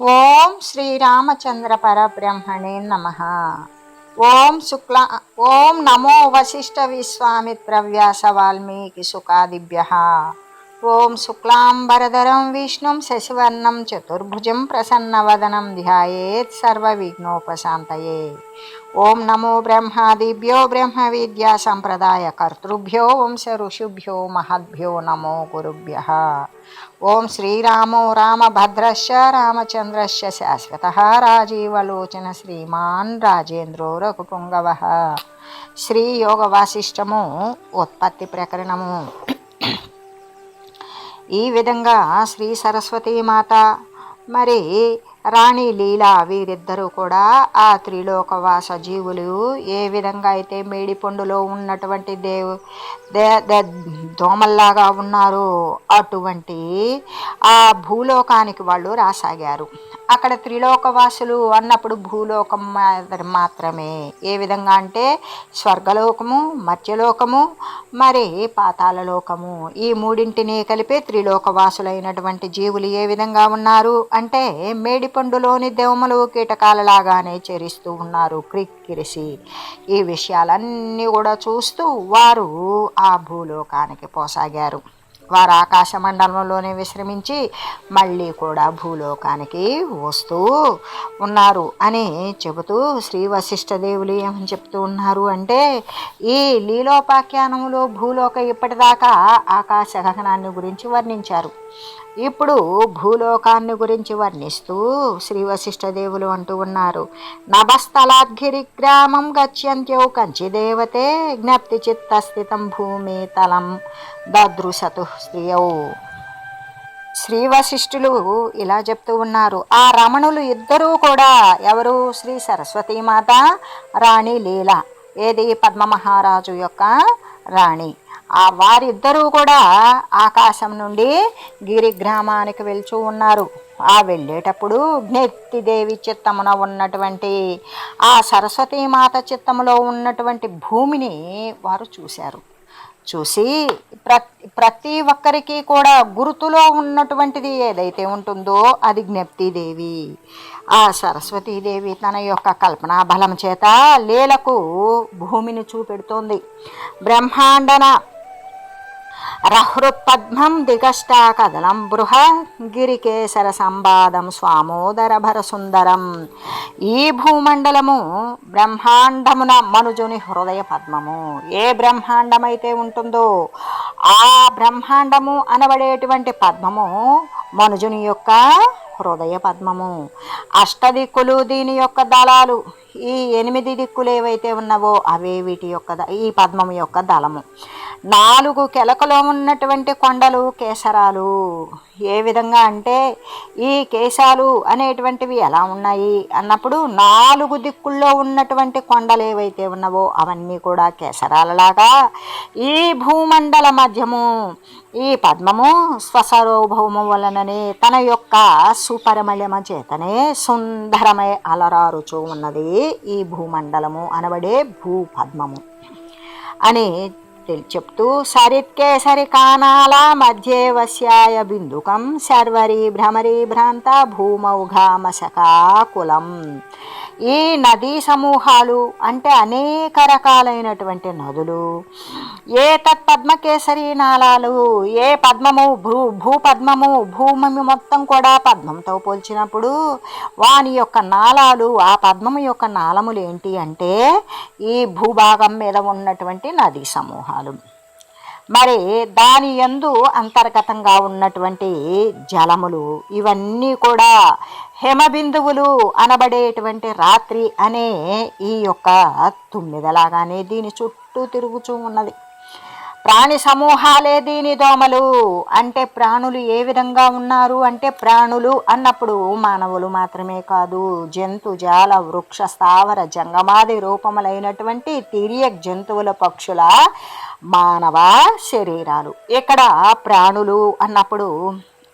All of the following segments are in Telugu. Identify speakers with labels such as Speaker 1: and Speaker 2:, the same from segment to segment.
Speaker 1: ఓం శ్రీరామచంద్ర పరబ్రహ్మణే నమ. ఓం శుక్ల ఓం నమో వశిష్ఠ విశ్వామిత్ర వ్యాస వాల్మీకి సుఖాదిభ్య. ఓం శుక్లాంబరధరం విష్ణుం శశివర్ణం చతుర్భుజం ప్రసన్నవదనం ధ్యాయేత్ సర్వ విఘ్నోపశాంతయే ఓం నమో బ్రహ్మాదిభ్యో బ్రహ్మ విద్యా సంప్రదాయ కర్తృభ్యో వంశ ఋషుభ్యో మహద్భ్యో నమో గురుభ్య. ఓం శ్రీరామో రామభద్రశ్చ రామచంద్రశ్చ శాశ్వత రాజీవలోచన శ్రీమాన్ రాజేంద్రో రఘుపుంగవ. శ్రీయోగ వాసిష్టము ఉత్పత్తి ప్రకరణము. ఈ విధంగా శ్రీ సరస్వతీమాత మరి రాణి లీలా వీరిద్దరూ కూడా ఆ త్రిలోకవాస జీవులు. ఏ విధంగా అయితే మేడిపండులో ఉన్నటువంటి దేవు దే- దోమల్లాగా ఉన్నారో అటువంటి ఆ భూలోకానికి వాళ్ళు రాసాగారు. అక్కడ త్రిలోకవాసులు అన్నప్పుడు భూలోకం మాదిరి మాత్రమే. ఏ విధంగా అంటే స్వర్గలోకము మత్స్యలోకము మరి పాతాళలోకము ఈ మూడింటిని కలిపే త్రిలోకవాసులైనటువంటి జీవులు ఏ విధంగా ఉన్నారు అంటే మేడిపండులోని దోమలు కీటకాలలాగానే చేరిస్తూ ఉన్నారు క్రిక్కిరిసి ఈ విషయాలన్నీ కూడా చూస్తూ వారు ఆ భూలోకానికి పోసాగారు. వారు ఆకాశ మండలంలోనే విశ్రమించి మళ్ళీ కూడా భూలోకానికి వస్తూ ఉన్నారు అని చెబుతూ శ్రీ వశిష్ఠ దేవులు ఏమని చెప్తూ ఉన్నారు అంటే ఈ లీలోపాఖ్యానంలో భూలోక ఇప్పటిదాకా ఆకాశ గగనాన్ని గురించి వర్ణించారు. ఇప్పుడు భూలోకాన్ని గురించి వర్ణిస్తూ శ్రీ వశిష్ఠ దేవులు అంటూ ఉన్నారు. నభస్థలాద్గిరి గ్రామం గచ్చంత్యౌ కంచి దేవతే జ్ఞప్తి చిత్తస్థితం భూమి తలం దదృశతు స్త్రియౌ. శ్రీ వశిష్ఠులు ఇలా చెప్తూ ఉన్నారు. ఆ రమణులు ఇద్దరూ కూడా ఎవరు? శ్రీ సరస్వతీమాత రాణి లీల ఏది? పద్మ మహారాజు యొక్క రాణి. ఆ వారిద్దరూ కూడా ఆకాశం నుండి గిరి గ్రామానికి ఉన్నారు. ఆ వెళ్ళేటప్పుడు జ్ఞప్తిదేవి చిత్తమున ఉన్నటువంటి ఆ సరస్వతీమాత చిత్తములో ఉన్నటువంటి భూమిని వారు చూశారు. చూసి ప్రతి ప్రతి ఒక్కరికి కూడా గురుతులో ఉన్నటువంటిది ఏదైతే ఉంటుందో అది జ్ఞప్తిదేవి. ఆ సరస్వతీదేవి తన యొక్క కల్పనా బలం చేత లీలకు భూమిని చూపెడుతోంది. బ్రహ్మాండన రహృత్పద్మం దిగష్టా కదలం బృహ గిరికేశర సంవాదం స్వామోదర భర సుందరం ఈ భూమండలము బ్రహ్మాండమున మనుజుని హృదయ పద్మము. ఏ బ్రహ్మాండమైతే ఉంటుందో ఆ బ్రహ్మాండము అనబడేటువంటి పద్మము మనుజుని యొక్క హృదయ పద్మము. అష్టదిక్కులు దీని యొక్క దళాలు. ఈ ఎనిమిది దిక్కులు ఏవైతే ఉన్నావో అవే వీటి యొక్క ద- ఈ పద్మము యొక్క దళము. నాలుగు కెలకలో ఉన్నటువంటి కొండలు కేసరాలు. ఏ విధంగా అంటే ఈ కేశాలు అనేటువంటివి ఎలా ఉన్నాయి అన్నప్పుడు నాలుగు దిక్కుల్లో ఉన్నటువంటి కొండలు ఏవైతే ఉన్నావో అవన్నీ కూడా కేసరాలలాగా ఈ భూమండల మధ్యము ఈ పద్మము స్వసరోభౌము వలననే తన యొక్క సుపరిమళమ చేతనే సుందరమై అలరారుచూ ఉన్నది ఈ భూమండలము అనబడే భూపద్మము. అని చెప్తూ సరిత్కే సరికానాల మధ్యే వశ్యాయ బిందుకం శర్వరి భ్రమరి భ్రాంత భూమౌఘామశకాకులం. ఈ నదీ సమూహాలు అంటే అనేక రకాలైనటువంటి నదులు. ఏ తత్పద్మకేసరి నాళాలు ఏ పద్మము భూ భూపద్మము భూమి మొత్తం కూడా పద్మంతో పోల్చినప్పుడు వాని యొక్క నాళాలు ఆ పద్మము యొక్క నాళములు ఏంటి అంటే ఈ భూభాగం మీద ఉన్నటువంటి నదీ సమూహాలు. మరి దాని యందు అంతర్గతంగా ఉన్నటువంటి జలములు ఇవన్నీ కూడా హిమబిందువులు అనబడేటువంటి రాత్రి అనే ఈ యొక్క తుమ్మిదలాగానే దీని చుట్టూ తిరుగుతూ ఉన్నది. ప్రాణి సమూహాలే దీని దోమలు. అంటే ప్రాణులు ఏ విధంగా ఉన్నారు? అంటే ప్రాణులు అన్నప్పుడు మానవులు మాత్రమే కాదు జంతు జాల వృక్ష స్థావర జంగమాది రూపములైనటువంటి తిరియక్ జంతువుల పక్షుల మానవ శరీరాలు. ఇక్కడ ప్రాణులు అన్నప్పుడు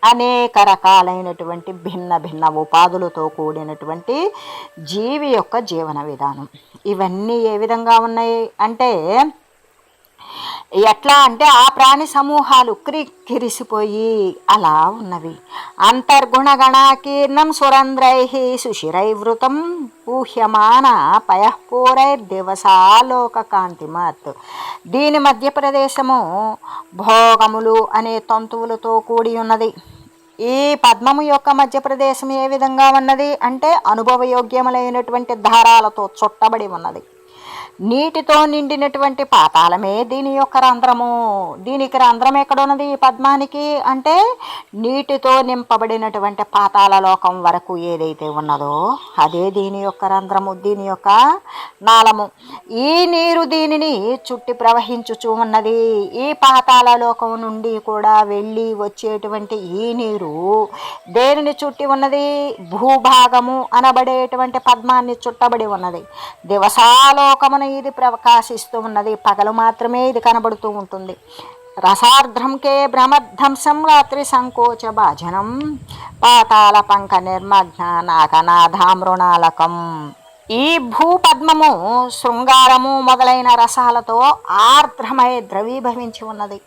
Speaker 1: అనేక రకాలైనటువంటి భిన్న భిన్న ఉపాధులతో కూడినటువంటి జీవి యొక్క జీవన విధానం. ఇవన్నీ ఏ విధంగా ఉన్నాయి అంటే ఎట్లా అంటే ఆ ప్రాణి సమూహాలు క్రిక్కిరిసిపోయి అలా ఉన్నవి. అంతర్గుణగణాకీర్ణం సురంధ్రై సుశిరైవృతం ఊహ్యమాన పయఃపూరైర్దివసాలోక కాంతిమత్ దీని మధ్యప్రదేశము భోగములు అనే తంతువులతో కూడి ఉన్నది. ఈ పద్మము యొక్క మధ్యప్రదేశం ఏ విధంగా ఉన్నది అంటే అనుభవయోగ్యములైనటువంటి దారాలతో చుట్టబడి ఉన్నది. నీటితో నిండినటువంటి పాతాళమే దీని యొక్క రంధ్రము. దీనికి రంధ్రం ఎక్కడ ఉన్నది ఈ పద్మానికి? అంటే నీటితో నింపబడినటువంటి పాతాల లోకం వరకు ఏదైతే ఉన్నదో అదే దీని యొక్క రంధ్రము దీని యొక్క నాళము. ఈ నీరు దీనిని చుట్టి ప్రవహించుచూ ఉన్నది. ఈ పాతాల లోకం నుండి కూడా వెళ్ళి వచ్చేటువంటి ఈ నీరు దేనిని చుట్టి ఉన్నది? భూభాగము అనబడేటువంటి పద్మాన్ని చుట్టబడి ఉన్నది. దివసాలోకము ఇది ప్రకాశిస్తూ ఉన్నది. పగలు మాత్రమే ఇది కనబడుతూ ఉంటుంది. రసార్ధ్రంకే భ్రమధ్వంసం రాత్రి సంకోచ భాజనం. పాతాల పంక నిర్మగ్న నాగనాథామృణాలకం ఈ భూపద్మము శృంగారము మొదలైన రసాలతో ఆర్ద్రమై ద్రవీభవించి ఉన్నది.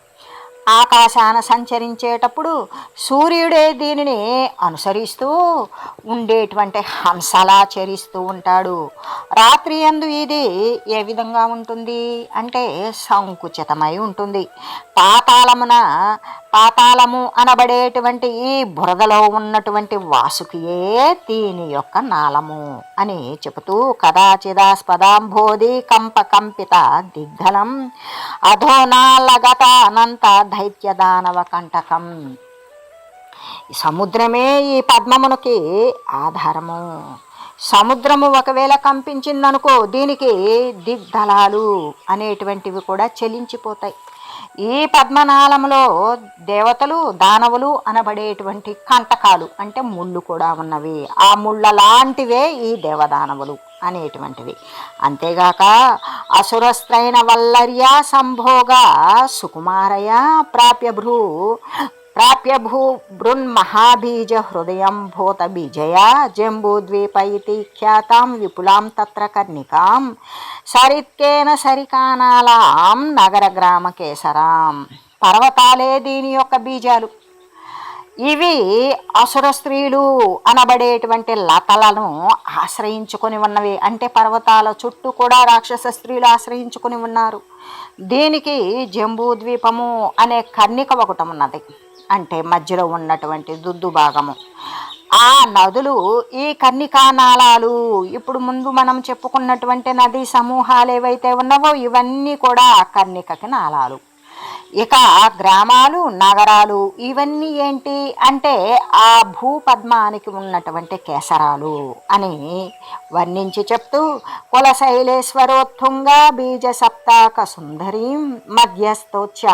Speaker 1: ఆకాశాన సంచరించేటప్పుడు సూర్యుడే దీనిని అనుసరిస్తూ ఉండేటువంటి హంసలా చరిస్తూ ఉంటాడు. రాత్రి అందు ఇది ఏ విధంగా ఉంటుంది అంటే సంకుచితమై ఉంటుంది. పాతాళమున పాతాళము అనబడేటువంటి ఈ బురదలో ఉన్నటువంటి వాసుకియే దీని యొక్క నాళము అని చెబుతూ కదాచిదాస్పదాంబోధి కంప కంపిత దిగ్గలం దైత్యదానవ కంటకం ఈ సముద్రమే ఈ పద్మమునకి ఆధారము. సముద్రము ఒకవేళ కంపించిందనుకో దీనికి దిగ్దళాలు అనేటువంటివి కూడా చెలించిపోతాయి. ఈ పద్మనాళంలో దేవతలు దానవులు అనబడేటువంటి కంటకాలు అంటే ముళ్ళు కూడా ఉన్నవి. ఆ ముళ్ళ లాంటివే ఈ దేవదానవులు అనేటువంటివి. అంతేగాక అసురస్త్రైన వల్లర్య సంభోగ సుకుమారయ ప్రాప్యభ్రూ ప్రాప్య భూ బృన్మహాబీజ హృదయం భూత బీజయ జంబూద్వీప ఇది ఖ్యాతాం విపులాం తత్ర కర్ణికాం సరిత్కేన సరికానాలాం నగర గ్రామ కేసరాం పర్వతాలే దీని యొక్క బీజాలు. ఇవి అసుర స్త్రీలు అనబడేటువంటి లతలను ఆశ్రయించుకొని ఉన్నవి. అంటే పర్వతాల చుట్టూ కూడా రాక్షస స్త్రీలు ఆశ్రయించుకొని ఉన్నారు. దీనికి జంబూ ద్వీపము అనే కర్ణిక ఒకటి ఉన్నది. అంటే మధ్యలో ఉన్నటువంటి దుద్దు భాగము. ఆ నదులు ఈ కన్నికానాళాలు ఇప్పుడు ముందు మనం చెప్పుకున్నటువంటి నదీ సమూహాలు ఏవైతే ఉన్నావో ఇవన్నీ కూడా కన్నికకి నాళాలు. ఇక గ్రామాలు నగరాలు ఇవన్నీ ఏంటి అంటే ఆ భూపద్మానికి ఉన్నటువంటి కేసరాలు అని వర్ణించి చెప్తూ కులశైలేశ్వరోత్తుంగ బీజ సప్తాక సుందరీం మధ్యస్థోచ్చ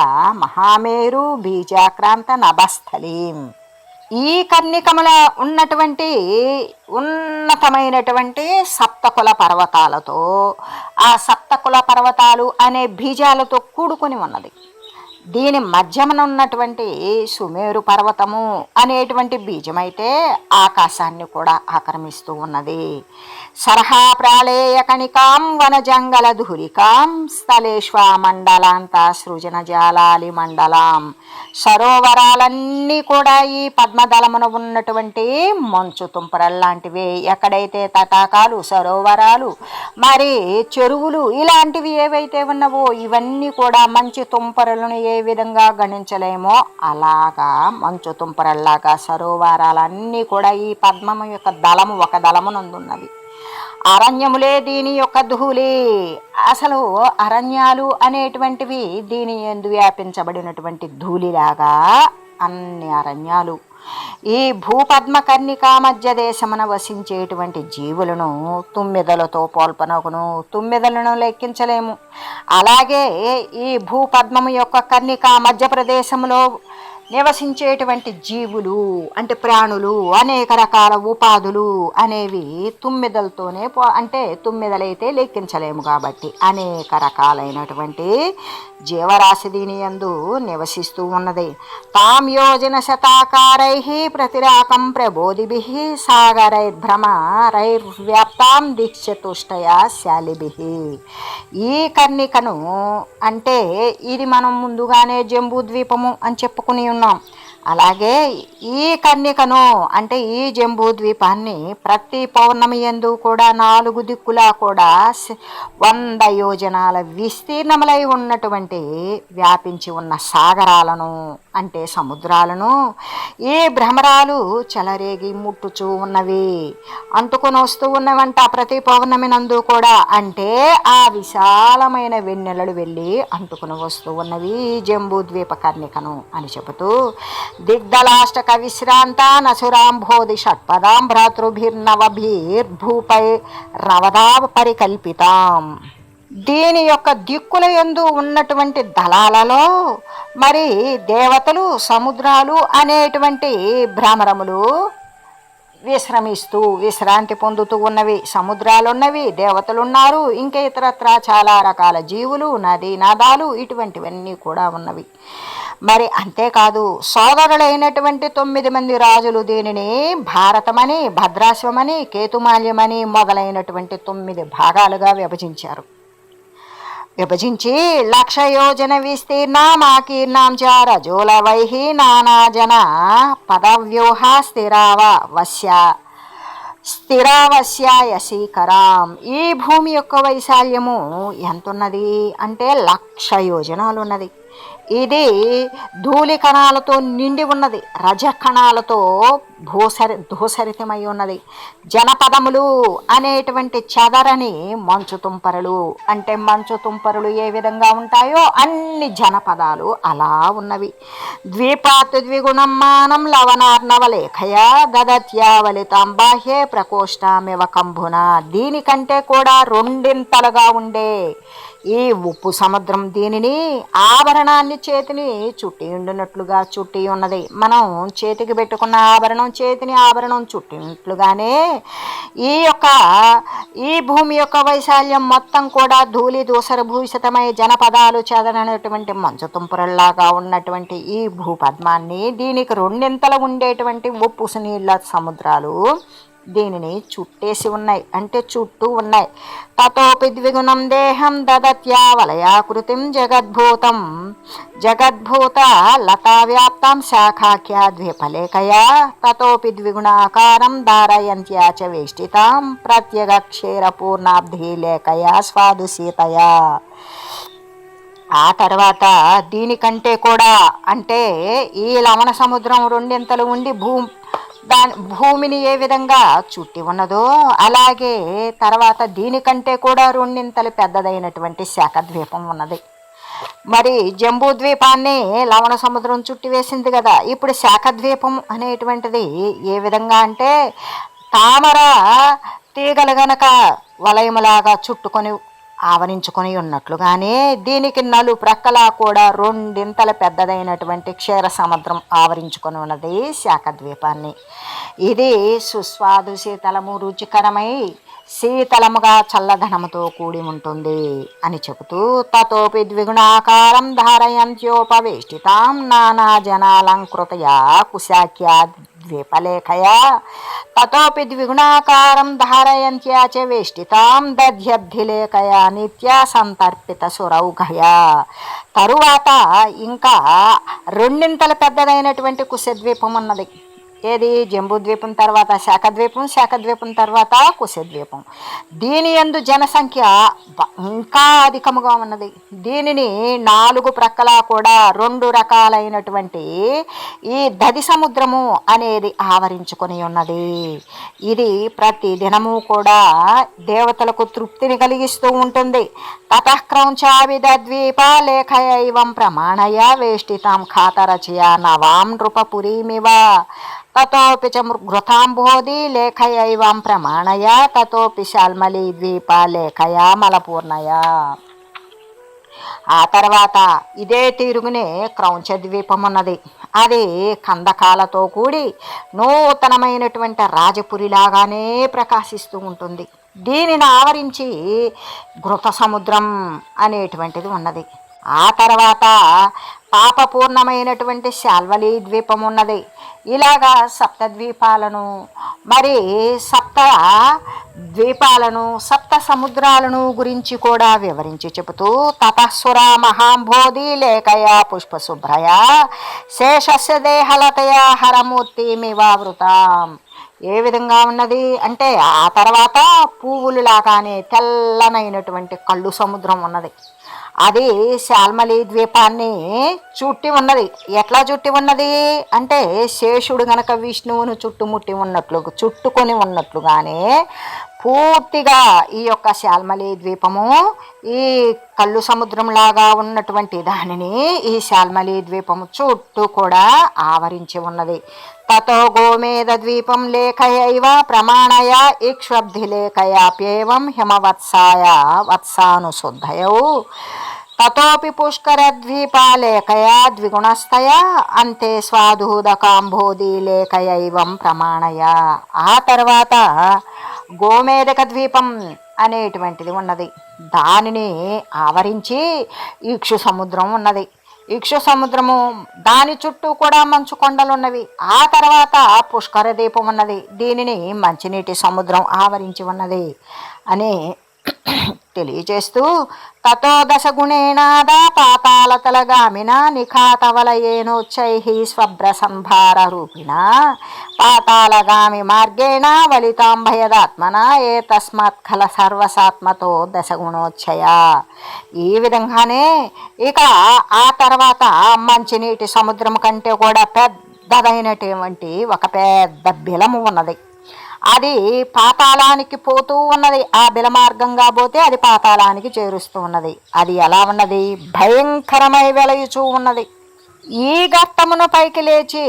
Speaker 1: మహామేరు బీజాక్రాంత నభస్థలీం. ఈ కన్నికముల ఉన్నటువంటి ఉన్నతమైనటువంటి సప్తకుల పర్వతాలతో ఆ సప్తకుల పర్వతాలు అనే బీజాలతో కూడుకుని ఉన్నది. దీని మధ్యమన ఉన్నటువంటి సుమేరు పర్వతము అనేటువంటి బీజమైతే ఆకాశాన్ని కూడా ఆక్రమిస్తూ ఉన్నది. సరహా ప్రాళేయ కణికాం వనజంగల ధురికాం స్థలేశ్వ మండలాంత సృజన జాలాలి మండలం. సరోవరాలన్నీ కూడా ఈ పద్మదళమున ఉన్నటువంటి మంచు తుంపరల్లాంటివి ఎక్కడైతే తటాకాలు సరోవరాలు మరి చెరువులు ఇలాంటివి ఏవైతే ఉన్నవో ఇవన్నీ కూడా మంచి తుంపరలను ఏ ఏ విధంగా గణించలేమో. అలాగా మంచు తుంపరల్లాగా సరోవరాలన్నీ కూడా ఈ పద్మము యొక్క దళము ఒక దళమునందున్నవి అరణ్యములే దీని యొక్క ధూళి. అసలు అరణ్యాలు అనేటువంటివి దీని ఎందు వ్యాపించబడినటువంటి ధూళిలాగా అన్ని అరణ్యాలు ఈ భూపద్మకర్ణికా మధ్య దేశమున వసించేటువంటి జీవులను తుమ్మెదలతో పోల్పనకును తుమ్మెదలను లెక్కించలేము. అలాగే ఈ భూపద్మము యొక్క కర్ణిక మధ్య ప్రదేశంలో నివసించేటువంటి జీవులు అంటే ప్రాణులు అనేక రకాల ఉపాధులు అనేవి తుమ్మిదలతోనే పో అంటే తుమ్మిదలైతే లెక్కించలేము కాబట్టి అనేక రకాలైనటువంటి జీవరాశి దీని యందు నివసిస్తూ ఉన్నది. తాం యోజన శతాకారై ప్రతిరాకం ప్రబోధిభి సాగరైర్భ్రమరైర్వ్యాప్తాం దీక్షతుష్టయ శాలిభి. ఈ కర్ణికను అంటే ఇది మనం ముందుగానే జంబూ ద్వీపము అని చెప్పుకుని ఉన్నాం. అలాగే ఈ కన్యకను అంటే ఈ జంబూ ద్వీపాన్ని ప్రతి పౌర్ణమి ఎందు కూడా నాలుగు దిక్కులా కూడా వంద యోజనాల విస్తీర్ణములై ఉన్నటువంటి వ్యాపించి ఉన్న సాగరాలను అంటే సముద్రాలను ఈ భ్రమరాలు చెలరేగి ముట్టుచూ ఉన్నవి? అంటుకొని వస్తూ ఉన్నవంట ప్రతి పౌర్ణమి నందు కూడా. అంటే ఆ విశాలమైన వెన్నెలలు వెళ్ళి అంటుకుని వస్తూ ఉన్నవి జంబూ ద్వీపకర్ణికను అని చెబుతూ దిగ్ధలాష్టక విశ్రాంత నసురాంభోధి షట్పదాం భ్రాతృభిర్నవభిర్భూపై రవదా పరికల్పితాం. దీని యొక్క దిక్కుల ఎందు ఉన్నటువంటి దళాలలో మరి దేవతలు సముద్రాలు అనేటువంటి భ్రమరములు విశ్రమిస్తూ విశ్రాంతి పొందుతూ ఉన్నవి. సముద్రాలున్నవి దేవతలున్నారు దేవతలు ఉన్నారు ఇంకా ఇతరత్రా చాలా రకాల జీవులు నదీ నాదాలు ఇటువంటివన్నీ కూడా ఉన్నవి. మరి అంతేకాదు సోదరులైనటువంటి తొమ్మిది మంది రాజులు దీనిని భారతమని భద్రాశ్వమని కేతుమాల్యమని మొదలైనటువంటి తొమ్మిది భాగాలుగా విభజించారు. విభజించి లక్ష యోజన విస్తీర్ణమాకీర్ణం చ రజోల వైహి నానాజన పదవ్యూహ స్థిరావ వశ్య స్థిరావశ్యాయశీకరాం ఈ భూమి యొక్క వైశాల్యము ఎంతున్నది? అంటే లక్ష యోజనాలున్నది ఇది ధూళి కణాలతో నిండి ఉన్నది రజ కణాలతో భూసరి ధూసరితమై ఉన్నది. జనపదములు అనేటువంటి చెదరని మంచు తుంపరులు. అంటే మంచు తుంపరులు ఏ విధంగా ఉంటాయో అన్ని జనపదాలు అలా ఉన్నవి. ద్వీపాత్ ద్విగుణం మానం లవనార్ణవలేఖయా దదత్యావలితాం బాహ్యే ప్రకోష్టామివ కంభున. దీనికంటే కూడా రెండింతలుగా ఉండే ఈ ఉప్పు సముద్రం దీనిని ఆభరణాన్ని చేతిని చుట్టి ఉండినట్లుగా చుట్టి ఉన్నది. మనం చేతికి పెట్టుకున్న ఆభరణం చేతిని ఆభరణం చుట్టినట్లుగానే ఈ యొక్క ఈ భూమి యొక్క వైశాల్యం మొత్తం కూడా ధూళి దూసర భూషితమై జనపదాలు చెదనటువంటి మంచు తుంపరల్లాగా ఉన్నటువంటి ఈ భూపద్మాన్ని దీనికి రెండింతలు ఉండేటువంటి ఉప్పు నీళ్ళ సముద్రాలు దీనిని చుట్టేసి ఉన్నాయి. అంటే చుట్టూ ఉన్నాయి. తతోపి ద్విగుణం దేహం దదత్యా వలయాకృతిం జగద్భూతం. జగద్భూత లతావ్యాప్తం శాఖాఖ్యా ద్విఫలేకయా తతోపి ద్విగుణాకారం ధారయంత్యా చ వేష్టితాం ప్రత్యగ క్షీరపూర్ణాబ్ధి లేఖయా స్వాదుశీతయా ఆ తర్వాత దీనికంటే కూడా అంటే ఈ లవణ సముద్రం రెండింతలు ఉండి భూ దాని భూమిని ఏ విధంగా చుట్టి ఉన్నదో అలాగే తర్వాత దీనికంటే కూడా రెండింతలు పెద్దదైనటువంటి శాఖద్వీపం ఉన్నది. మరి జంబూ ద్వీపాన్ని లవణ సముద్రం చుట్టి వేసింది కదా. ఇప్పుడు శాఖద్వీపం అనేటువంటిది ఏ విధంగా అంటే తామర తీగలు గనక వలయములాగా చుట్టుకొని ఆవరించుకొని ఉన్నట్లుగానే దీనికి నలుప్రక్కలా కూడా రెండింతల పెద్దదైనటువంటి క్షీర సముద్రం ఆవరించుకొని ఉన్నది శాఖద్వీపాన్ని. ఇది సుస్వాదు శీతలము రుచికరమై శీతలముగా చల్లధనముతో కూడి ఉంటుంది అని చెబుతూ తతోపి ద్విగుణాకారం ధారయంత్యోపవేష్టితాం నానా జనాలంకృతయా కుశాఖ్యా ద్వీపలేఖయా తతోపి ద్విగుణాకారం ధారయంత్యా చ వేష్టితాం దధ్యద్ధిలేఖయా నిత్యా సంతర్పిత సురౌఘయా. తరువాత ఇంకా రెండింతల పెద్దదైనటువంటి కుశద్వీపం ఉన్నది ఏది జంబూద్వీపం తర్వాత శాఖద్వీపం శాఖద్వీపం తర్వాత కుశద్వీపం. దీని యందు జనసంఖ్య ఇంకా అధికముగా ఉన్నది. దీనిని నాలుగు ప్రక్కల కూడా రెండు రకాలైనటువంటి ఈ దది సముద్రము అనేది ఆవరించుకొని ఉన్నది. ఇది ప్రతి దినము కూడా దేవతలకు తృప్తిని కలిగిస్తూ ఉంటుంది. తతఃక్రౌంచావిద్వీప లేఖయైవం ప్రమాణయ వేష్టితాం ఖాతరచయ నవాం నృపపురీమివ తతోపి చ ఘృతాంబోధి లేఖయైవం ప్రమాణయ తతోపి శాల్మలి ద్వీప లేఖయా మలపూర్ణయ ఆ తర్వాత ఇదే తీరుగునే క్రౌంచ ద్వీపం ఉన్నది అది కందకాలతో కూడి నూతనమైనటువంటి రాజపురిలాగానే ప్రకాశిస్తూ ఉంటుంది. దీనిని ఆవరించి ఘృత సముద్రం అనేటువంటిది ఉన్నది. ఆ తర్వాత పాపపూర్ణమైనటువంటి శాల్వలి ద్వీపం ఉన్నది ఇలాగా సప్త ద్వీపాలను మరి సప్త ద్వీపాలను సప్త సముద్రాలను గురించి కూడా వివరించి చెబుతూ తపస్సుర మహాంబోధి లేఖయ పుష్పశుభ్రయ శేషస్య దేహలతయ హరమూర్తి మివావృతాం ఏ విధంగా ఉన్నది అంటే ఆ తర్వాత పువ్వులు లాగానే తెల్లనైనటువంటి కళ్ళు సముద్రం ఉన్నది. అది శాల్మలి ద్వీపాన్ని చుట్టి ఉన్నది. ఎట్లా చుట్టి ఉన్నది అంటే శేషుడు గనక విష్ణువును చుట్టుముట్టి ఉన్నట్లు చుట్టుకొని ఉన్నట్లుగానే పూర్తిగా ఈ యొక్క శాల్మలి ద్వీపము ఈ కళ్ళు సముద్రంలాగా ఉన్నటువంటి దానిని ఈ శాల్మలి ద్వీపము చుట్టూ కూడా ఆవరించి ఉన్నది. తతో గోమేద ద్వీపం లేఖయైవ ప్రమాణయ ఇక్ష్వబ్ధి లేఖయాప్యేవం హిమవత్సాయ వత్సానుశుద్ధయౌ తతోపి పుష్కరద్వీపాలేఖయా ద్విగుణస్థయ అంతే స్వాధూదకాంబోధి ప్రమాణయ ఆ తర్వాత గోమేదక ద్వీపం అనేటువంటిది ఉన్నది. దానిని ఆవరించి ఈక్షు సముద్రం ఉన్నది. ఇక్షు సముద్రము దాని చుట్టూ కూడా మంచు కొండలు ఉన్నవి ఆ తర్వాత పుష్కర దీపం ఉన్నది. దీనిని మంచినీటి సముద్రం ఆవరించి ఉన్నది అని తెలియచేస్తూ తతో దశగుణేనాద పాతాళతలగామిన నిఖాతవలయేనోచ్చై స్వభ్ర సంభార రూపిణ పాతాళగామి మార్గేణ వలితాంభయదాత్మన ఏ తస్మాత్ ఖల సర్వసాత్మతో దశగుణోచ్చయ ఈ విధంగానే ఇక ఆ తర్వాత మంచినీటి సముద్రం కంటే కూడా పెద్దదైనటువంటి ఒక పెద్ద బిలము ఉన్నది. అది పాతాళానికి పోతూ ఉన్నది. ఆ బిలమార్గంగా పోతే అది పాతాళానికి చేరుస్తూ ఉన్నది. అది ఎలా ఉన్నది? భయంకరమై వెలయుచూ ఉన్నది. ఈ గట్టమును పైకి లేచి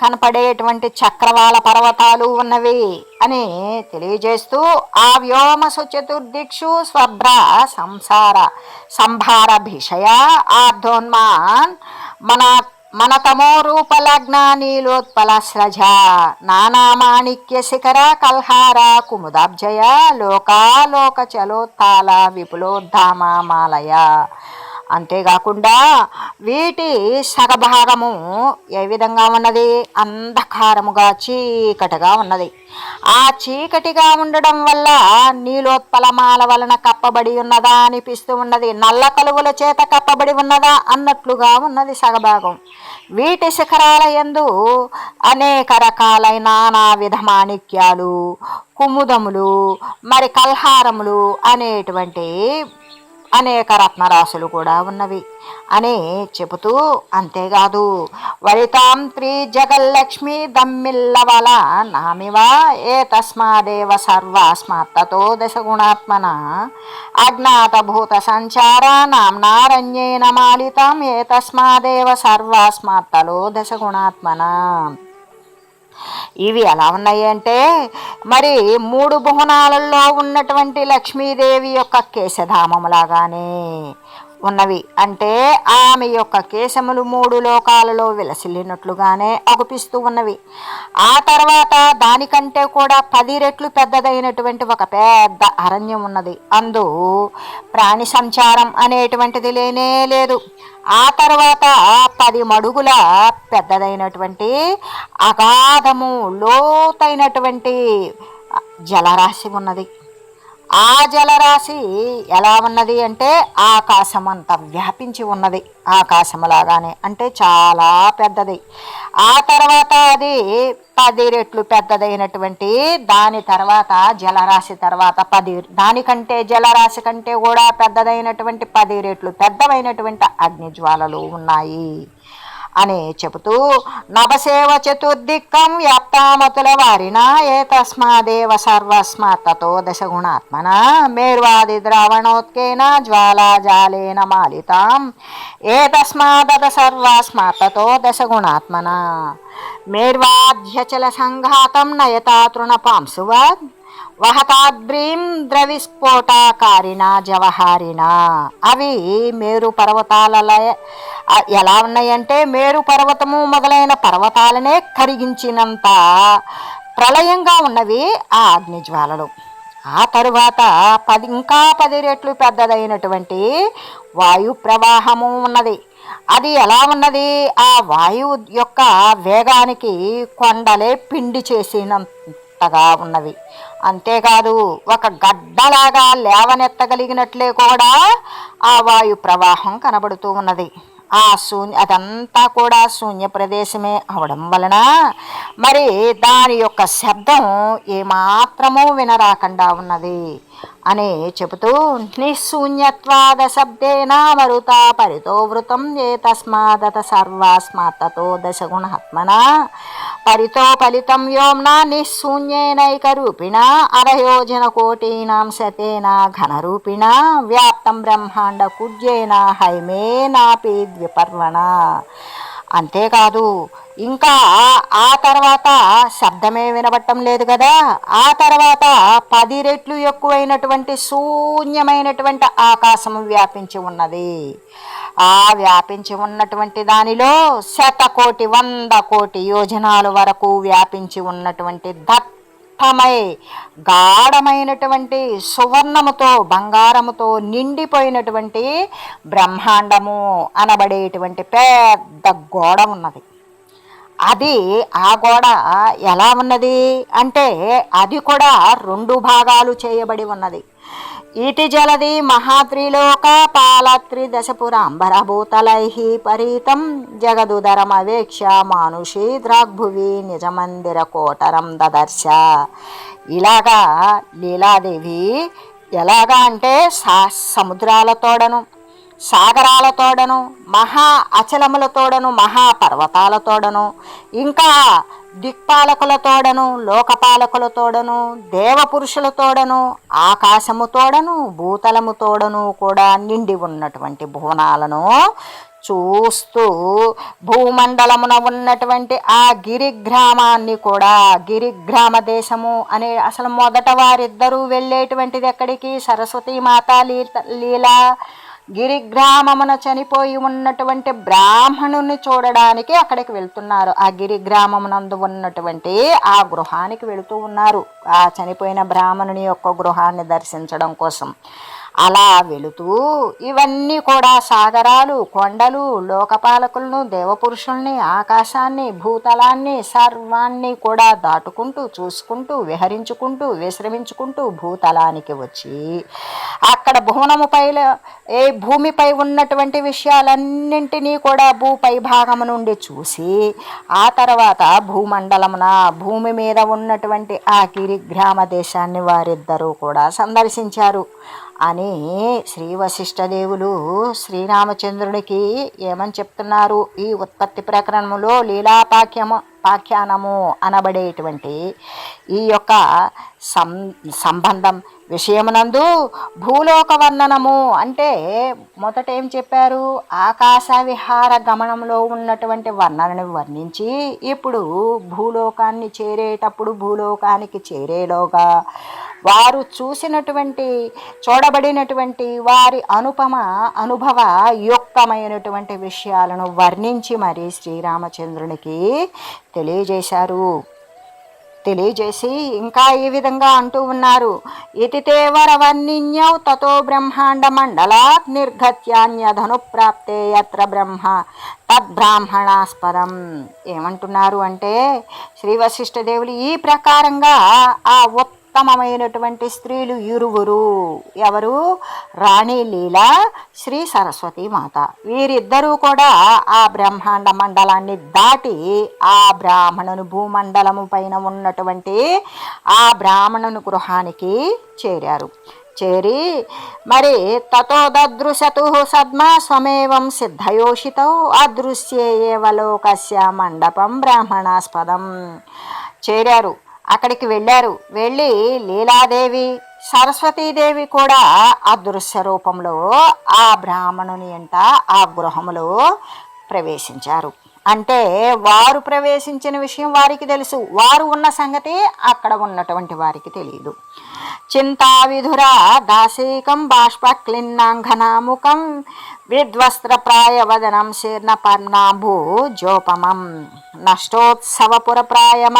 Speaker 1: కనపడేటువంటి చక్రవాల పర్వతాలు ఉన్నవి అని తెలియజేస్తూ ఆ వ్యోమసు చతుర్దిక్షు స్వభ్ర సంసార సంభార భిషయ ఆర్ధోన్మాన్ మన మన తమో స్రజ నానామాణిక్య శిఖర కల్హార కుముదాబ్జయ లోకాలోక చలోత్తాల విపులోద్ధామాలయ అంతేకాకుండా వీటి సగభాగము ఏ విధంగా ఉన్నది? అంధకారముగా చీకటిగా ఉన్నది. ఆ చీకటిగా ఉండడం వల్ల నీలోత్పలమాల వలన కప్పబడి ఉన్నదా? అనిపిస్తూ ఉన్నది. నల్ల కలువుల చేత కప్పబడి ఉన్నదా? అన్నట్లుగా ఉన్నది సగభాగం. వీటి శిఖరాల యందు అనేక రకాలైన నానా విధ మాణిక్యాలు కుముదములు మరి కల్హారములు అనేటువంటి అనేక రత్నరాశులు కూడా ఉన్నవి. అని చెబుతూ అంతేకాదు వరితాంత్రీ జగల్లక్ష్మి దమ్మిల్లవల నామివా ఏ తస్మాదేవ సర్వాస్మాత్తతో దశగుణాత్మన అజ్ఞాతభూత సంచార నామ్నారణ్యేన మాలితం ఏ తస్మాదేవ సర్వాస్మాత్తలో దశగుణాత్మన. ఇవి ఎలా ఉన్నాయి అంటే మరి మూడు భువనాలలో ఉన్నటువంటి లక్ష్మీదేవి యొక్క కేశధామములాగానే ఉన్నవి. అంటే ఆమె యొక్క కేశములు మూడు లోకాలలో విలసిల్లినట్లుగానే అగుపిస్తూ ఉన్నవి. ఆ తర్వాత దానికంటే కూడా పది రెట్లు పెద్దదైనటువంటి ఒక పెద్ద అరణ్యం ఉన్నది. అందు ప్రాణి సంచారం అనేటువంటిది లేనే లేదు. ఆ తర్వాత పది మడుగుల పెద్దదైనటువంటి అగాధము లోతైనటువంటి జలరాశి ఉన్నది. ఆ జలరాశి ఎలా ఉన్నది అంటే ఆకాశం అంత వ్యాపించి ఉన్నది. ఆకాశములాగానే అంటే చాలా పెద్దది. ఆ తర్వాత అది పది రెట్లు పెద్దదైనటువంటి దాని తర్వాత జలరాశి తర్వాత పది దానికంటే జలరాశి కంటే కూడా పెద్దదైనటువంటి పది రెట్లు పెద్దవైనటువంటి అగ్నిజ్వాలలు ఉన్నాయి. అని చెబుతూ నవసేవ చతుర్దిక్కం వ్యాప్తామతుల వారిన ఏ తస్మాదేవ సర్వస్మాత్తతో దశగుణాత్మన మేర్వాది ద్రావణోత్కేన జ్వాలాజాలేన మాలితాం. ఏ తస్మాదత సర్వస్మాత్తతో దశగుణాత్మన మేర్వాధ్యచల సంఘాతం నయతా తృణపాంశువద్ వహతాద్రీం ద్రవిస్ఫోటాకారిణ జవహారిణ. అవి మేరు పర్వతాల ఎలా ఉన్నాయంటే మేరు పర్వతము మొదలైన పర్వతాలనే కరిగించినంత ప్రళయంగా ఉన్నవి ఆ అగ్నిజ్వాలలు. ఆ తరువాత పది ఇంకా పది రెట్లు పెద్దదైనటువంటి వాయు ప్రవాహము ఉన్నది. అది ఎలా ఉన్నది? ఆ వాయువు యొక్క వేగానికి కొండలే పిండి చేసినంతగా ఉన్నవి అంతేకాదు ఒక గడ్డలాగా లేవనెత్తగలిగినట్లే కూడా ఆ వాయు ప్రవాహం కనబడుతూ ఉన్నది. ఆ శూన్య అదంతా కూడా శూన్య ప్రదేశమే అవడం వలన మరి దాని యొక్క శబ్దం ఏమాత్రమూ వినరాకుండా ఉన్నది. అని చెబుతూ నిశూన్యత్వాద శబ్దేన మరుత పరితో వృతం ఏ తస్మాదత సర్వాస్మాత్తతో దశగుణాత్మన. పరితో ఫలితం వ్యోమ్న నిశూన్యేనైక రూపిణ అరయోజన కోటీనాం శతేన ఘనరూపిణ వ్యాప్తం బ్రహ్మాండ కుడ్యేన హైమేనాపి ద్విపర్వణ. అంతేకాదు ఇంకా ఆ తర్వాత శబ్దమే వినబట్టం లేదు కదా. ఆ తర్వాత పది రెట్లు ఎక్కువైనటువంటి శూన్యమైనటువంటి ఆకాశం వ్యాపించి ఉన్నది. ఆ వ్యాపించి ఉన్నటువంటి దానిలో శతకోటి వంద కోటి యోజనాల వరకు వ్యాపించి ఉన్నటువంటి దత్త దట్టమై గాఢమైనటువంటి సువర్ణముతో బంగారముతో నిండిపోయినటువంటి బ్రహ్మాండము అనబడేటువంటి పెద్ద గోడ ఉన్నది. అది ఆ గోడ ఎలా ఉన్నది? అంటే అది కూడా రెండు భాగాలు చేయబడి ఉన్నది. ఇటి జలది మహాత్రిలోక పాలత్రి దశపురాంబరభూతలై పరీతం జగదుదరమవేక్ష మానుషీ ద్రాగ్భువి నిజమందిర కోటరం దదర్శ. ఇలాగా లీలాదేవి ఎలాగా అంటే సా సముద్రాలతోడను సాగరాలతోడను మహా అచలములతోడను మహాపర్వతాలతోడను ఇంకా దిక్పాలకులతోడను లోకపాలకులతోడను దేవపురుషులతోడను ఆకాశముతోడను భూతలముతోడను కూడా నిండి ఉన్నటువంటి భువనాలను చూస్తూ భూమండలమున ఉన్నటువంటి ఆ గిరిగ్రామాన్ని కూడా గిరిగ్రామ దేశము అనే అసలు మొదట వారిద్దరూ వెళ్ళేటువంటిది ఎక్కడికి? సరస్వతీ మాత లీలా గిరిగ్రామమున చనిపోయి ఉన్నటువంటి బ్రాహ్మణుని చూడడానికి అక్కడికి వెళ్తున్నారు. ఆ గిరిగ్రామమునందు ఉన్నటువంటి ఆ గృహానికి వెళుతూ ఉన్నారు. ఆ చనిపోయిన బ్రాహ్మణుని యొక్క గృహాన్ని దర్శించడం కోసం. అలా వెళుతూ ఇవన్నీ కూడా సాగరాలు కొండలు లోకపాలకులను దేవపురుషుల్ని ఆకాశాన్ని భూతలాన్ని సర్వాన్ని కూడా దాటుకుంటూ చూసుకుంటూ విహరించుకుంటూ విశ్రమించుకుంటూ భూతలానికి వచ్చి అక్కడ భువనముపై ఏ భూమిపై ఉన్నటువంటి విషయాలన్నింటినీ కూడా భూపై భాగము నుండి చూసి ఆ తర్వాత భూమండలమున భూమి మీద ఉన్నటువంటి ఆ గిరిగ్రామ దేశాన్ని వారిద్దరూ కూడా సందర్శించారు. అని శ్రీ వశిష్ఠదేవులు శ్రీరామచంద్రుడికి ఏమని చెప్తున్నారు? ఈ ఉత్పత్తి ప్రకరణములో లీలాపాఖ్యము పాఖ్యానము అనబడేటువంటి ఈ యొక్క సం సంబంధం విషయమునందు భూలోక వర్ణనము అంటే మొదట ఏం చెప్పారు? ఆకాశ విహార గమనంలో ఉన్నటువంటి వర్ణనని వర్ణించి ఇప్పుడు భూలోకాన్ని చేరేటప్పుడు భూలోకానికి చేరేలోగా వారు చూసినటువంటి చూడబడినటువంటి వారి అనుపమ అనుభవ యుక్తమైనటువంటి విషయాలను వర్ణించి మరి శ్రీరామచంద్రునికి తెలియజేశారు. తెలియజేసి ఇంకా ఈ విధంగా అంటూ ఉన్నారు. ఇతితే వరవర్ణిన్యౌ తతో బ్రహ్మాండ మండలాత్ నిర్గత్యాన్యధను ప్రాప్తే యత్ర బ్రహ్మ తద్బ్రాహ్మణాస్పదం ఏమంటున్నారు అంటే శ్రీ వశిష్ఠదేవులు ఈ ప్రకారంగా ఆ ఉత్ ఉత్తమమైనటువంటి స్త్రీలు ఇరువురు. ఎవరు? రాణి లీల శ్రీ సరస్వతి మాత. వీరిద్దరూ కూడా ఆ బ్రహ్మాండ మండలాన్ని దాటి ఆ బ్రాహ్మణుని భూమండలము పైన ఉన్నటువంటి ఆ బ్రాహ్మణుని గృహానికి చేరారు. చేరి మరి తతో సద్మా సద్మ స్వమేవం సిద్ధయోషితౌ అదృశ్యేవలోకస్య మండపం బ్రాహ్మణాస్పదం చేరారు. అక్కడికి వెళ్ళారు. వెళ్ళి లీలాదేవి సరస్వతీదేవి కూడా అదృశ్య రూపంలో ఆ బ్రాహ్మణుని ఎంట ఆ గృహములో ప్రవేశించారు. అంటే వారు ప్రవేశించిన విషయం వారికి తెలుసు. వారు ఉన్న సంగతి అక్కడ ఉన్నటువంటి వారికి తెలియదు. చింతావిధురా దాసీకం బాష్పక్లిన్నాంఘనాముఖం విద్వస్త్రప్రాయవదనం శీర్ణ పర్ణాభూజోపమం నష్టోత్సవపుర ప్రాయమ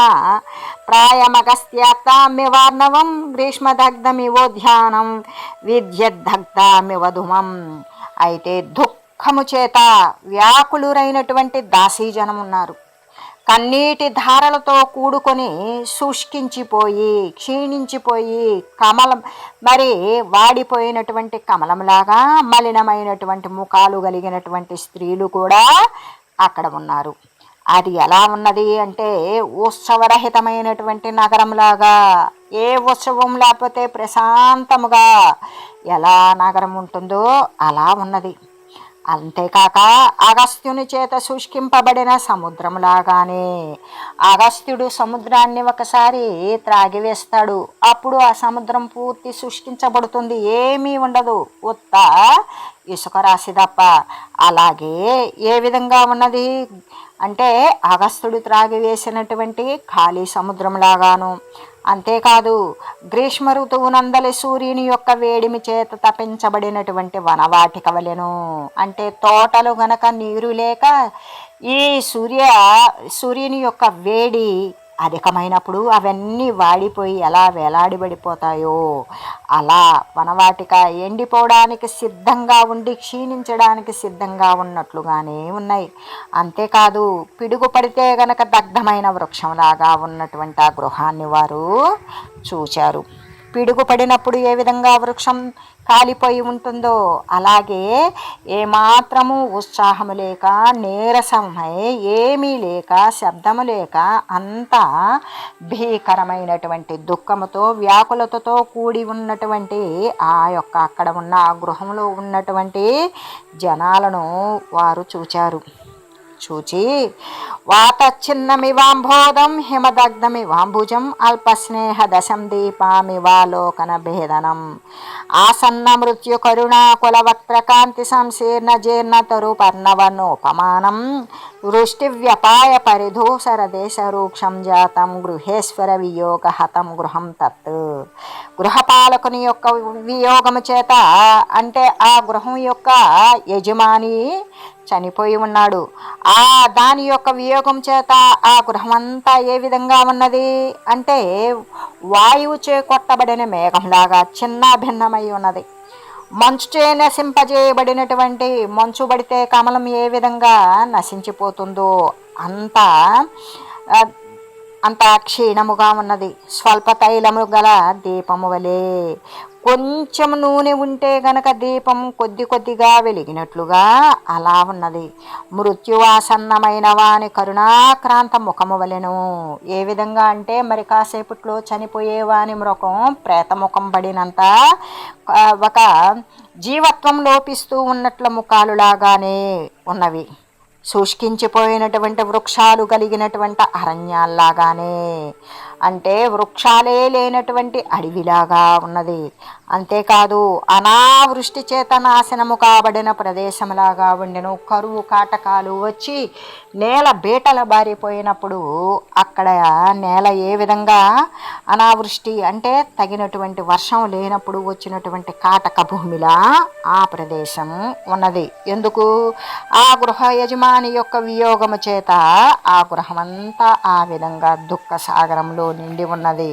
Speaker 1: ప్రాయమగస్త్యాత్తామివార్ణవం గ్రీష్మదగ్ధమివోధ్యానం విద్యద్దగ్ధమివధుమం అయితే దుఃఖము చేత వ్యాకులురైనటువంటి దాసీజనం ఉన్నారు కన్నీటి ధారలతో కూడుకొని శుష్కించిపోయి క్షీణించిపోయి కమలం మరి వాడిపోయినటువంటి కమలంలాగా మలినమైనటువంటి ముఖాలు కలిగినటువంటి స్త్రీలు కూడా అక్కడ ఉన్నారు. అది ఎలా ఉన్నది అంటే ఉత్సవరహితమైనటువంటి నగరంలాగా ఏ ఉత్సవం లేకపోతే ప్రశాంతముగా ఎలా నగరం ఉంటుందో అలా ఉన్నది. అంతేకాక అగస్త్యుని చేత శుష్కింపబడిన సముద్రంలాగానే అగస్త్యుడు సముద్రాన్ని ఒకసారి త్రాగివేస్తాడు అప్పుడు ఆ సముద్రం పూర్తి శుష్కించబడుతుంది. ఏమీ ఉండదు. ఉత్త ఇసుక రాసి తప్ప. అలాగే ఏ విధంగా ఉన్నది? అంటే అగస్త్యుడు త్రాగివేసినటువంటి ఖాళీ సముద్రంలాగాను అంతేకాదు గ్రీష్మ ఋతువునందలి సూర్యుని యొక్క వేడిమి చేత తపించబడినటువంటి వనవాటిక వలెను. అంటే తోటలు గనక నీరు లేక ఈ సూర్య సూర్యుని యొక్క వేడి అధికమైనప్పుడు అవన్నీ వాడిపోయి ఎలా వేలాడిబడిపోతాయో అలా వనవాటిక ఎండిపోవడానికి సిద్ధంగా ఉండి క్షీణించడానికి సిద్ధంగా ఉన్నట్లుగానే ఉన్నాయి. అంతేకాదు పిడుగు పడితే గనక దగ్ధమైన వృక్షంలాగా ఉన్నటువంటి ఆ గృహాన్ని వారు చూచారు. పిడుగు పడినప్పుడు ఏ విధంగా వృక్షం కాలిపోయి ఉంటుందో అలాగే ఏమాత్రము ఉత్సాహము లేక నీరసమై ఏమీ లేక శబ్దము లేక అంత భీకరమైనటువంటి దుఃఖముతో వ్యాకులతతో కూడి ఉన్నటువంటి ఆ యొక్క అక్కడ ఉన్న ఆ గృహంలో ఉన్నటువంటి జనాలను వారు చూచారు. చూచి వాతచ్చిన్నమివాంబోధం హిమదగ్ధమివాంబుజం అల్పస్నేహ దశం దీపామివాలోకన భేదనం ఆసన్న మృత్యు కరుణాకుల వక్త్రకాంతి సంశీర్ణ జీర్ణతరు పర్ణవనోపమానం వృష్టివ్యపాయ పరిధూసర దేశ రూక్షం జాతం గృహేశ్వర వియోగ హతం గృహం తత్. గృహపాలకుని యొక్క వియోగము చేత అంటే ఆ గృహం యొక్క యజమాని చనిపోయి ఉన్నాడు. ఆ దాని యొక్క వియోగం చేత ఆ గృహమంతా ఏ విధంగా ఉన్నది? అంటే వాయువు చేకొట్టబడిన మేఘంలాగా చిన్న భిన్నమై ఉన్నది. మంచుచే నశింపజేయబడినటువంటి మంచు పడితే కమలం ఏ విధంగా నశించిపోతుందో అంత అంత క్షీణముగా ఉన్నది. స్వల్ప తైలము గల దీపము వలె కొంచెం నూనె ఉంటే గనక దీపం కొద్ది కొద్దిగా వెలిగినట్లుగా అలా ఉన్నది. మృత్యువాసన్నమైన వాని కరుణాక్రాంత ముఖము వలెను. ఏ విధంగా అంటే మరి కాసేపట్లో చనిపోయే వాని ముఖం ప్రేతముఖం పడినంత ఒక జీవత్వం లోపిస్తూ ఉన్నట్ల ముఖాలులాగానే ఉన్నవి. శుష్కించిపోయినటువంటి వృక్షాలు కలిగినటువంటి అరణ్యాల్లాగానే. అంటే వృక్షాలే లేనటువంటి అడవిలాగా ఉన్నది. అంతేకాదు అనావృష్టి చేత నాశనము కాబడిన ప్రదేశంలాగా ఉండెను. కరువు కాటకాలు వచ్చి నేల బీటల బారిపోయినప్పుడు అక్కడ నేల ఏ విధంగా అనావృష్టి అంటే తగినటువంటి వర్షం లేనప్పుడు వచ్చినటువంటి కాటక భూమిలా ఆ ప్రదేశం ఉన్నది. ఎందుకు? ఆ గృహ యజమాని యొక్క వియోగము చేత ఆ గృహమంతా ఆ విధంగా దుఃఖ సాగరంలో నిండి ఉన్నది.